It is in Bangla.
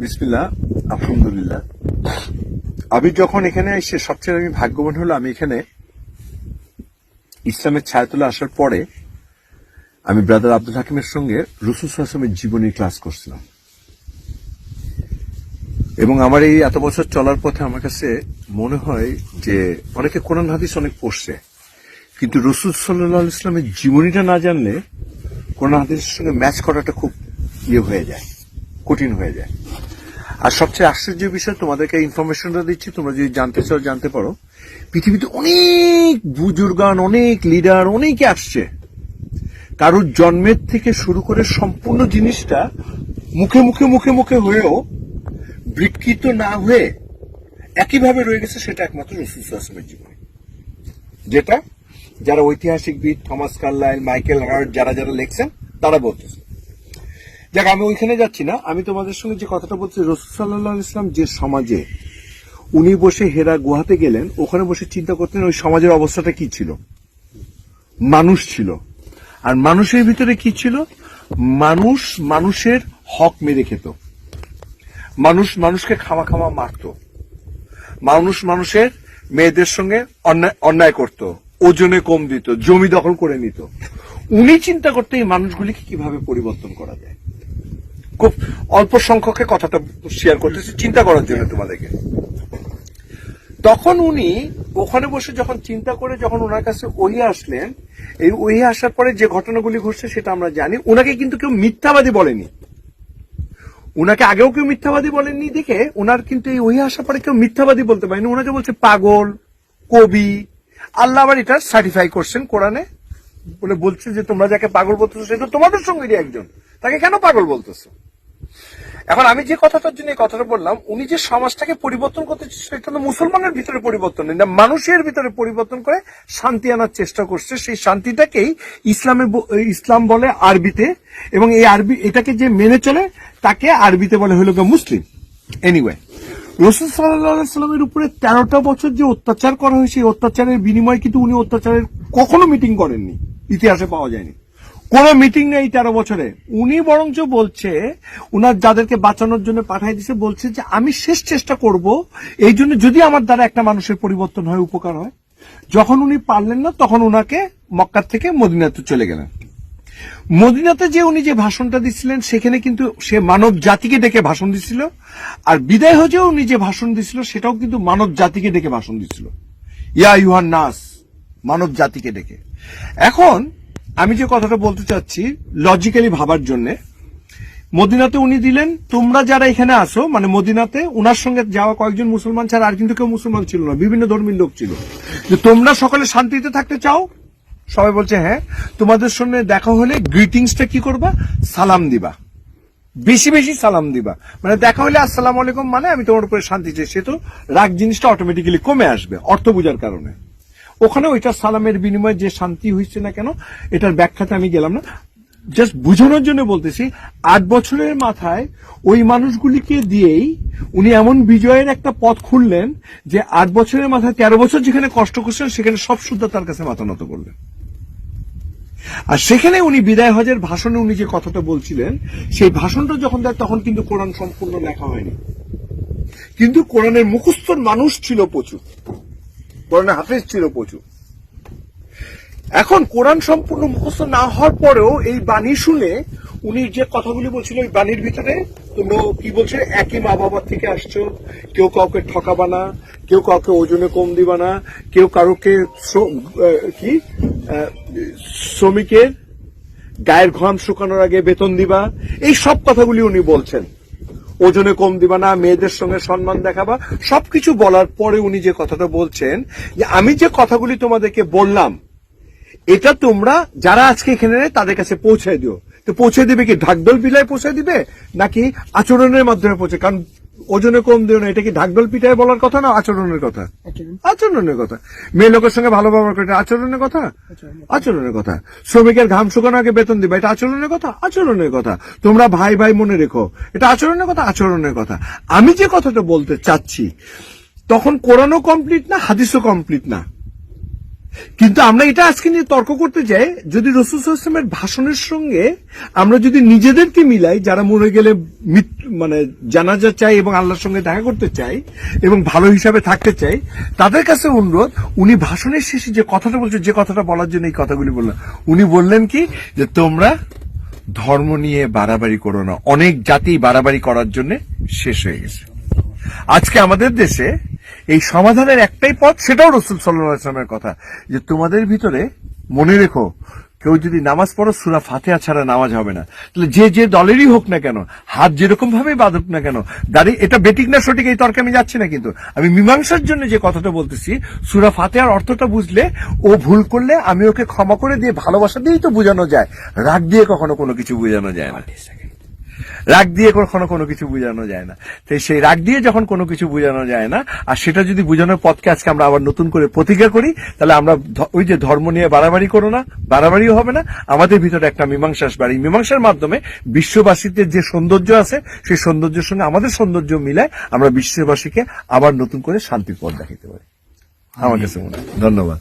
বিসমিল্লাহ, আলহামদুলিল্লাহ। আমি যখন এখানে এসে সবচেয়ে আমি ভাগ্যবান হলো, আমি এখানে ইসলামের ছায়াতলে আসার পরে আমি ব্রাদার আব্দুল হাকিমের সঙ্গে রসুল আসলামের জীবনী ক্লাস করছিলাম। এবং আমার এই এত বছর চলার পথে আমার কাছে মনে হয় যে অনেকে কোরআন হাদিস অনেক পড়ছে, কিন্তু রসুল সাল্লাহ ইসলামের জীবনীটা না জানলে কোরআন হাদিসের সঙ্গে ম্যাচ করাটা খুব ইয়ে হয়ে যায়। কঠিন হয়ে যায়। আর সবচেয়ে আশ্চর্য বিষয়, তোমাদেরকে ইনফরমেশনটা দিচ্ছি, তোমরা যদি জানতে চাও, জানতে পারো। পৃথিবীতে অনেক বুজুর্গান, অনেক লিডার অনেকে আসছে। কারোর জন্মের থেকে শুরু করে সম্পূর্ণ জিনিসটা মুখে মুখে মুখে মুখে হয়েও বিকৃত না হয়ে একইভাবে রয়ে গেছে, সেটা একমাত্র রসুল আসলামের জীবনে। যেটা যারা ঐতিহাসিকবিদ থমাস কার্লাইল, মাইকেল হার্ট যারা যারা লেখছেন, তারা বলতেছে। যাক, আমি ওইখানে যাচ্ছি না। আমি তোমাদের সঙ্গে যে কথাটা বলছি, রসুল সাল্লাহ ইসলাম যে সমাজে, উনি বসে হেরা গুহাতে গেলেন, ওখানে বসে চিন্তা করতেন ওই সমাজের অবস্থাটা কি ছিল। মানুষ ছিল। আর মানুষের ভিতরে কি ছিল? মানুষ মানুষের হক মেরে খেত। মানুষ মানুষকে খামা খামা মারত। মানুষ মানুষের মেয়েদের সঙ্গে অন্যায় অন্যায় করত। ওজনে কম দিত, জমি দখল করে নিত। উনি চিন্তা করতে এই মানুষগুলিকে কীভাবে পরিবর্তন করা যায়। খুব অল্প সংখ্যকে কথাটা শেয়ার করতেছি, চিন্তা করার জন্য তোমাদেরকে। তখন উনি ওখানে বসে যখন চিন্তা করে যখন ওনার কাছে ওই আসলেন, এই ওই আসার পরে যে ঘটনাগুলি ঘটছে সেটা আমরা জানি। ওনাকে কিন্তু কেউ মিথ্যাবাদী বলেনি। ওনাকে আগেও কেউ মিথ্যাবাদী বলেননি, দেখে ওনার কিন্তু এই ওই আসার পরে কেউ মিথ্যাবাদী বলতে পারেনি। ওনাকে বলছে পাগল, কবি। আল্লাহ আবার এটা সার্টিফাই করছেন কোরআনে। বলে বলছে যে তোমরা যাকে পাগল বলতেছো, সে তো তোমাদের সঙ্গেরই একজন। তাকে কেন পাগল বলতেছো? এখন আমি যে কথাটার জন্য কথাটা বললাম, উনি যে সমাজটাকে পরিবর্তন করতে সেটা তো মুসলমানের ভিতরে পরিবর্তন না মানুষের ভিতরে পরিবর্তন করে শান্তি আনার চেষ্টা করছে। সেই শান্তিটাকেই ইসলামে ইসলাম বলে আরবিতে, এবং এই আরবি, এটাকে যে মেনে চলে, তাকে আরবিতে বলে হলো মুসলিম। এনিওয়ে রসুল সাল্লামের উপরে তেরোটা বছর যে অত্যাচার করা হয়েছে অত্যাচারের বিনিময়ে কিন্তু উনি অত্যাচারের কখনো মিটিং করেননি। ইতিহাসে পাওয়া যায়নি। কোনো মিটিং নেই তেরো বছরে। উনি বরঞ্চ বলছে, উনার যাদেরকে বাঁচানোর জন্য পাঠাই দিছে, বলছে যে আমি শেষ চেষ্টা করব, এই জন্য যদি আমার দ্বারা একটা মানুষের পরিবর্তন হয়, উপকার হয়। যখন উনি পারলেন না, তখন উনাকে মক্কার থেকে মদিনাতে চলে গেলেন। মদিনাতে যে উনি যে ভাষণটা দিচ্ছিলেন সেখানে কিন্তু সে মানব জাতিকে ডেকে ভাষণ দিছিল, আর বিদায় হজেও উনি যে ভাষণ দিছিল, সেটাও কিন্তু মানব জাতিকে ডেকে ভাষণ দিছিল। ইয়া ইউহান নাস, মানব জাতিকে ডেকে। এখন আমি যে কথাটা বলতে চাচ্ছি লজিক্যালি ভাবার জন্যে, মদিনাতে উনি দিলেন, তোমরা যারা এখানে আসো মানে মদিনাতে উনার সঙ্গে যাওয়া কয়েকজন মুসলমান ছাড়া আর কিন্তু কেউ মুসলমান ছিল না, বিভিন্ন ধর্মীর লোক ছিল। যে তোমরা সকলে শান্তিতে থাকতে চাও? সবাই বলছে হ্যাঁ। তোমাদের সঙ্গে দেখা হলে গ্রিটিংসটা কি করবা? সালাম দিবা। বেশি বেশি সালাম দিবা। মানে দেখা হলে, আসসালাম আলাইকুম মানে আমি তোমার উপরে শান্তি চাই। সে তো রাগ জিনিসটা অটোমেটিক্যালি কমে আসবে, অর্থ বোঝার কারণে। ওখানে ওইটা সালামের বিনিময়ে যে শান্তি হয়েছে না কেন, এটার ব্যাখ্যাতে আমি গেলাম না। জাস্ট বোঝানোর জন্য বলতেছি, আট বছরের মাথায় ওই মানুষগুলিকে দিয়েই উনি এমন বিজয়ের একটা পথ খুললেন যে আট বছরের মাথায় তেরো বছর যেখানে কষ্ট করছেন, সেখানে সব শুদ্ধ তার কাছে মাথা নত করলেন। আর সেখানে উনি বিদায় হজের ভাষণে উনি যে কথাটা বলছিলেন, সেই ভাষণটা যখন দেয় তখন কিন্তু কোরআন সম্পূর্ণ লেখা হয়নি। কিন্তু কোরআনের মুখস্থর মানুষ ছিল প্রচুর। কোরআনের হাফেজ ছিল প্রচুর। এখন কোরআন সম্পূর্ণ মুখস্থ না হওয়ার পরেও এই বাণী শুনে উনি যে কথাগুলি বলছিল ওই বাণীর ভিতরে, তোমরা কি বলছে? একই মা বাবার থেকে আসছো, কেউ কাউকে ঠকাবা না, কেউ কাউকে ওজনে কম দিবা না, কেউ কারোকে কি শ্রমিকের গায়ের ঘাম শুকানোর আগে বেতন দিবা, এই সব কথাগুলি উনি বলছেন। ওজনে কম দিবা না, মেয়েদের সঙ্গে সম্মান দেখাবা। সবকিছু বলার পরে উনি যে কথাটা বলছেন, যে আমি যে কথাগুলি তোমাদেরকে বললাম, এটা তোমরা যারা আজকে এখানে তাদের কাছে পৌঁছে দিও। তো পৌঁছে দিবে কি? ঢাকডোল বিলায় পৌঁছে দিবে? নাকি আচরণের মাধ্যমে পৌঁছে কারণ ওজনে কম দিও না এটা কি ঢাকঢোল পিঠায় বলার কথা না আচরণের কথা? আচরণের কথা। মেয়ে লোকের সঙ্গে ভালো ব্যবহার করে আচরণের কথা? আচরণের কথা। শ্রমিকের ঘাম শুকানো আগে বেতন দিবা এটা আচরণের কথা? আচরণের কথা। তোমরা ভাই ভাই মনে রেখো এটা আচরণের কথা? আচরণের কথা। আমি যে কথাটা বলতে চাচ্ছি তখন কোরআনও কমপ্লিট না হাদিসও কমপ্লিট না। কিন্তু আমরা এটা আজকে নিয়ে তর্ক করতে চাই, যদি রসুল ইসলামের ভাষণের সঙ্গে আমরা যদি নিজেদেরকে মিলাই, যারা মরে গেলে মানে জানাজা চাই এবং আল্লাহর সঙ্গে দেখা করতে চাই এবং ভালো হিসাবে থাকতে চাই, তাদের কাছে অনুরোধ, উনি ভাষণের শেষে যে কথাটা বলছে যে কথাটা বলার জন্য এই কথাগুলি বললেন। উনি বললেন কি, যে তোমরা ধর্ম নিয়ে বাড়াবাড়ি করো না। অনেক জাতি বাড়াবাড়ি করার জন্য শেষ হয়ে গেছে। আজকে আমাদের দেশে এই সমাধানের একটাই পথ, সেটাও রসুল সাল্লামের কথা, যে তোমাদের ভিতরে, মনে রেখো, কেউ যদি নামাজ পড়ো, সুরা ফাতেহা ছাড়া নামাজ হবে না। তাহলে যে যে দলেরই হোক না কেন, হাত যেরকম ভাবে বাঁধুক না কেন, দাঁড়িয়ে, এটা বেটিক না সঠিক এই তর্কে আমি যাচ্ছি না কিন্তু। আমি মীমাংসার জন্য যে কথাটা বলতেছি, সুরা ফাতেহার অর্থটা বুঝলে, ও ভুল করলে আমি ওকে ক্ষমা করে দিয়ে ভালোবাসা দিয়েই তো বোঝানো যায়। রাগ দিয়ে কখনো কোনো কিছু বোঝানো যায় না। রাগ দিয়ে কখনো কোনো কিছু বোঝানো যায় না। তো সেই রাগ দিয়ে যখন কোনো কিছু বোঝানো যায় না আর সেটা যদি বোঝানোর পথকে আজকে আমরা আবার নতুন করে প্রতিজ্ঞা করি তাহলে আমরা ওই যে ধর্ম নিয়ে বাড়াবাড়ি করো না বাড়াবাড়িও হবে না। আমাদের ভিতরে একটা মীমাংসা আসবে। এই মীমাংসার মাধ্যমে বিশ্ববাসীদের যে সৌন্দর্য আছে সেই সৌন্দর্যের সঙ্গে আমাদের সৌন্দর্য মিলায় আমরা বিশ্ববাসীকে আবার নতুন করে শান্তির পথ দেখাতে পারি। আমার কাছে মনে হয়। ধন্যবাদ।